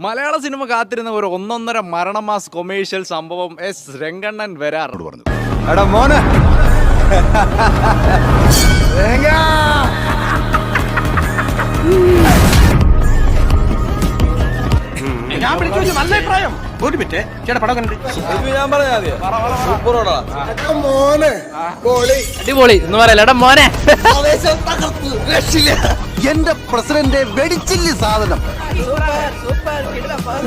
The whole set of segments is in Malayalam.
മലയാള സിനിമ കാത്തിരുന്ന ഒരു ഒന്നൊന്നര മരണമാസ് കൊമേഴ്ഷ്യൽ സംഭവം എസ് രംഗണ്ണൻ വരാറുണ്ട്. പറഞ്ഞു. എടാ മോനെ. നല്ല അഭിപ്രായം. ഒരു മിനിറ്റ്. ചേട്ടാ പടം കണ്ടു ഞാൻ പറഞ്ഞാ സൂപ്പറോടാ. അടിപൊളി. എന്ന് പറയലടാ മോനെ. എന്റെ പ്രസിഡന്റ് വെടിച്ചില്ല സാധനം.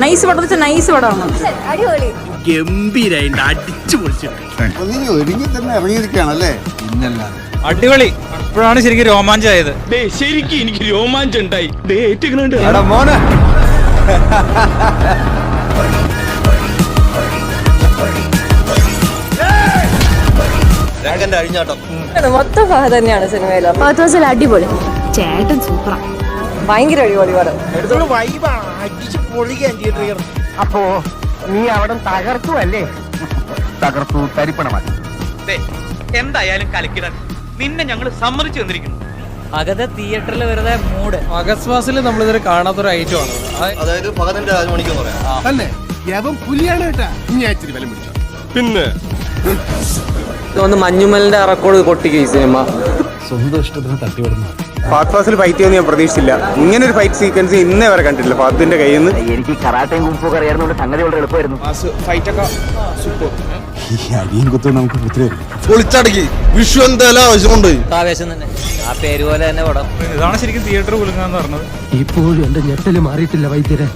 നൈസ് പടം വെച്ചാൽ നൈസ് പടമാണ്. അടിപൊളി. ഗംഭീരായിട്ട് അടിച്ചു പൊളിച്ചിട്ട് നീ ഒരുങ്ങി തന്നെ ഇറങ്ങിയിരിക്കുകയാണല്ലേ? അടിപൊളി. ഇപ്പോഴാണ് ശരിക്കും രോമാഞ്ചായത് ശരിക്കും എനിക്ക് രോമാഞ്ചം ഉണ്ടായി. എടാ മോനെ. മൊത്തം ഫഹദ് തന്നെയാണ് സിനിമയിൽ അടിപൊളി. ചേട്ടൻ സൂപ്പറാ. ഭയങ്കര അടിപൊളി പടം. അപ്പോ നീ അവിടെ തകർക്കുമല്ലേ തകർത്തു തരിപ്പണമാക്കി. എന്തായാലും കലക്കിടാൻ. നിന്നെ ഞങ്ങൾ സമ്മതിച്ചു തന്നിരിക്കുന്നു. അകത്തെ തിയേറ്ററിൽ വരുന്ന മൂഡ് അഗസ്വാസിൽ നമ്മളിതുവരെ കാണാത്തൊരു ഐറ്റം ആണ്. അതായത് പകലിന്റെ രാജമണിക്ക് പറയാം. തന്നെ യവൻ പുലിയാണ് കേട്ടാ. ഞാൻ ഇച്ചിരി വില പിടിച്ചു പിന്നെ ഒന്ന് മഞ്ഞുമലിന്റെ റെക്കോർഡ് പൊട്ടിക്കും ഈ സിനിമ. ഫാസ്റ്റ് ഫാസിൽ ഫൈറ്റ് ചെയ്യുമെന്ന് ഞാൻ പ്രതീക്ഷിച്ചില്ല. ഇങ്ങനെ ഒരു ഫൈറ്റ് സീക്വൻസ് ഇന്നേ വരെ കണ്ടിട്ടില്ല. ഫാത്തിന്റെ കയ്യിൽ നിന്ന് എനിക്ക് കറാട്ടയും കുംഫു അറിയാവുന്നതുകൊണ്ട് സംഗതി വളരെ എളുപ്പമായിരുന്നു. ഈ അടിയും കുത്തും നമുക്ക് പുത്രി പൊളിച്ചടക്കി വിഷു എന്തായാലും ആവശ്യമുണ്ട്? ആവേശം തന്നെ. ആ പേര് പോലെ തന്നെ പടം. ഇതാണ് ശരിക്കും തിയേറ്റർ കുലുങ്ങാന്ന് പറഞ്ഞത്. ഇപ്പോഴും എന്റെ ഞെട്ടൽ മാറിയിട്ടില്ല വൈദ്യരെ.